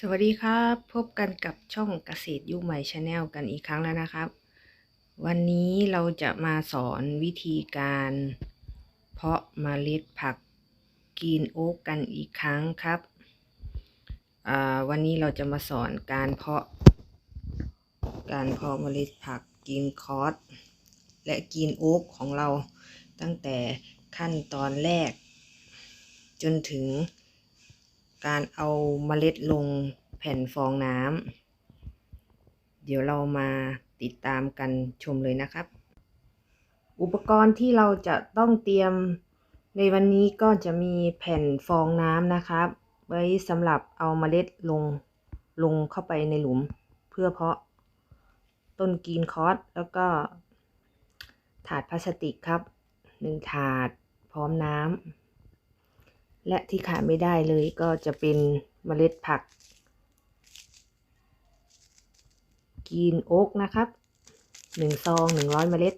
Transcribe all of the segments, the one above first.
สวัสดีครับ พบกันกับช่องเกษตรยุคใหม่ชาแนลกันอีกครั้งแล้วนะครับ วันนี้เราจะมาสอนวิธีการ เพาะเมล็ดผักกีนโอ๊กกันอีกครั้งครับ วันนี้เราจะมาสอนการเพาะ การเพาะเมล็ดผักกีนคอร์สและกีนโอ๊กของเราตั้งแต่ขั้นตอนแรก จนถึง การเอาเมล็ดลงแผ่นฟองน้ำเดี๋ยวเรามาติดตามกันชมเลยนะครับ อุปกรณ์ที่เราจะต้องเตรียมในวันนี้ก็จะมีแผ่นฟองน้ำนะครับ ไว้สำหรับเอาเมล็ดลงลงเข้าไปในหลุมเพื่อเพาะต้นกรีนคอร์สแล้วก็ ถาดพลาสติกครับหนึ่งถาดพร้อมน้ำ และที่ขาดไม่ได้เลยก็จะเป็นเมล็ดผัก กีนโอ๊กนะครับหนึ่งซองหนึ่งร้อยเมล็ด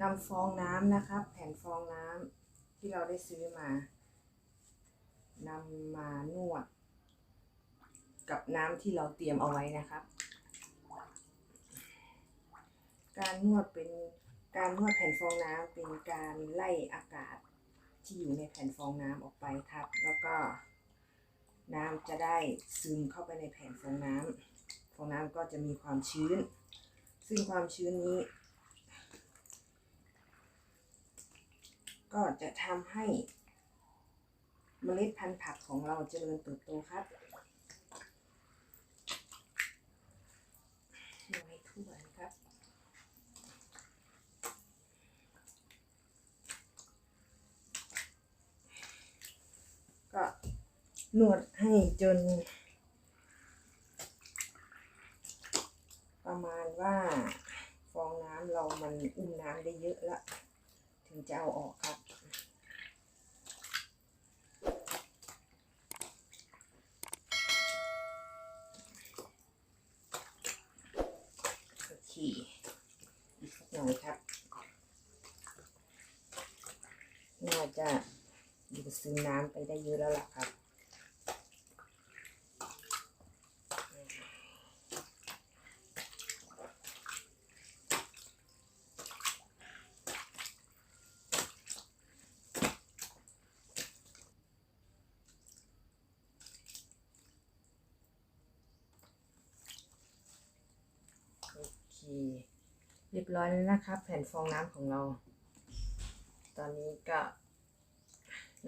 นำฟองน้ำนะครับ แผ่นฟองน้ำที่เราได้ซื้อมานำมานวด กับน้ำที่เราเตรียมเอาไว้นะครับ การนวดเป็นการนวดแผ่นฟองน้ำเป็นการไล่อากาศ ที่อยู่ในแผ่นฟองน้ำออกไปครับ แล้วก็น้ำจะได้ซึมเข้าไปในแผ่นฟองน้ำฟองน้ำก็จะมีความชื้น ซึ่งความชื้นนี้ ก็จะทำให้เมล็ดพันธุ์ผักของเราเจริญเติบโตครับเอาให้ทั่วนะครับ ก็ นวดให้จน ประมาณว่าฟองน้ำเรามันอุ้มน้ำได้เยอะแล้วถึงจะเอาออกครับโอเคอีกสักหน่อยครับ น่าจะดูดซึมน้ำไปได้เยอะแล้วล่ะครับ โอ เคเรียบร้อยแล้วนะครับ แผ่นฟองน้ำของเรา ตอนนี้ก็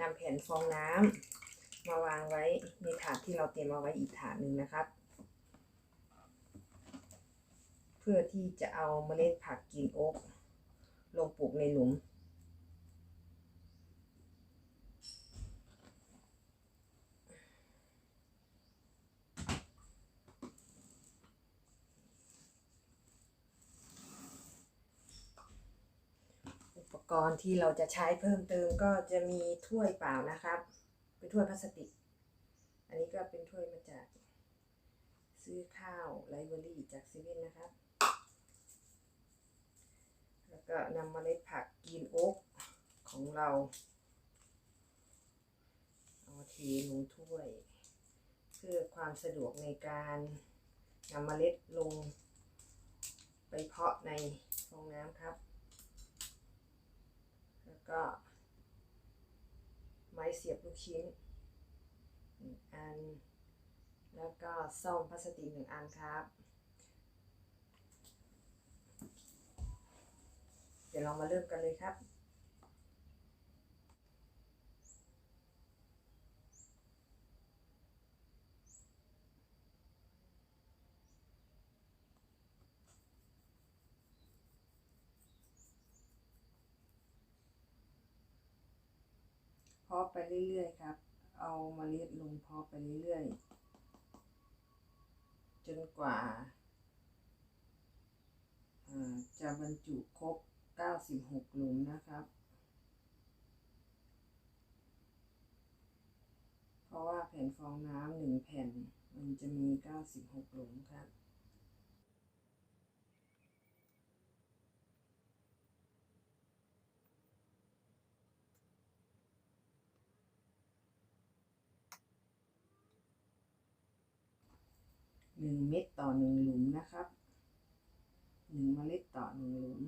นำแผ่นฟองน้ำมาวางไว้ในถาดที่เราเตรียมเอาไว้อีกถาดหนึ่งนะครับ เพื่อที่จะเอาเมล็ดผักกินโอ๊กลงปลูกในหลุม ปกรณ์ที่เราจะใช้เพิ่มเติมก็จะมีถ้วยเปล่านะครับ เป็นถ้วยพลาสติก อันนี้ก็เป็นถ้วยมาจาก ซื้อข้าวไลเบอรี่จากเซเว่นนะครับ แล้วก็นำเมล็ดผักกีนโอ๊กของเราเอาเทลงถ้วย เพื่อความสะดวกในการนำเมล็ดลง ไปเพาะในฟองน้ำครับ ก็ ไม้เสียบลูกชิ้นหนึ่งอัน แล้วก็ซ่อมพลาสติกหนึ่งอันครับ เดี๋ยวเรามาเริ่มกันเลยครับ เพาะไปเรื่อยๆครับ เอามาเมล็ดลงเพาะไปเรื่อยๆ จนกว่าจะบรรจุครบ 96 หลุมนะครับ เพราะว่าแผ่นฟองน้ำหนึ่งแผ่น มันจะมี 96 หลุมครับ 1 เม็ดต่อ 1 หลุมนะครับ 1 เมล็ดต่อ 1 หลุม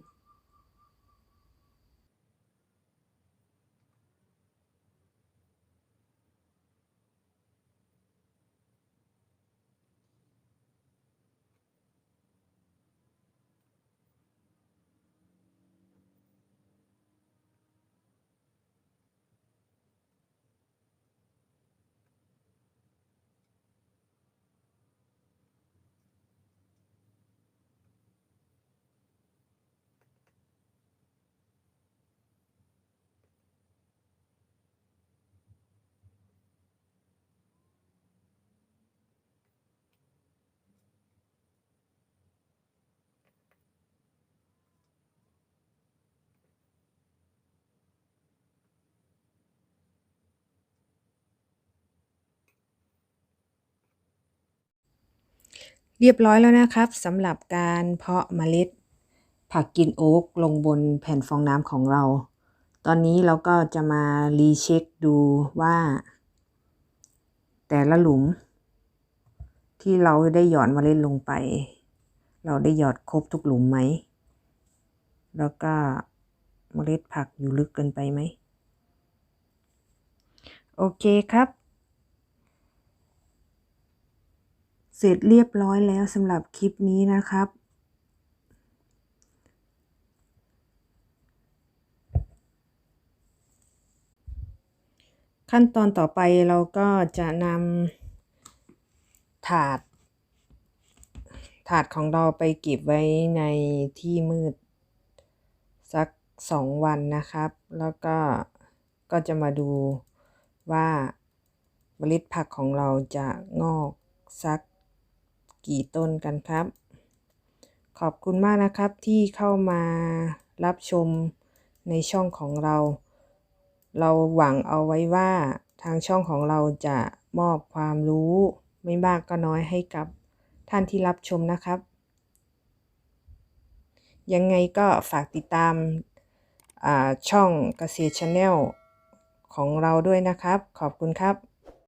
เรียบร้อยแล้วนะครับสำหรับการเพาะเมล็ด ผักกินโอ๊กลงบนแผ่นฟองน้ำของเรา ตอนนี้เราก็จะมารีเช็คดูว่า แต่ละหลุม ที่เราได้หย่อนเมล็ดลงไป เราได้หยอดครบทุกหลุมไหม แล้วก็เมล็ดผักอยู่ลึกเกินไปไหม โอเคครับ เสร็จเรียบร้อยแล้วสำหรับคลิปนี้นะครับ ขั้นตอนต่อไปเราก็จะนำถาด ถาดของเราไปเก็บไว้ในที่มืด สักสองวันนะครับ แล้วก็ก็จะมาดูว่าเมล็ดผักของเราจะงอกสัก กี่ต้นกันครับ ขอบคุณมากนะครับที่เข้ามารับชมในช่องของเรา เราหวังเอาไว้ว่าทางช่องของเราจะมอบความรู้ไม่มากก็น้อยให้กับท่านที่รับชมนะครับ ยังไงก็ฝากติดตามช่องเกษตรชาแนลของเราด้วยนะครับ ขอบคุณครับ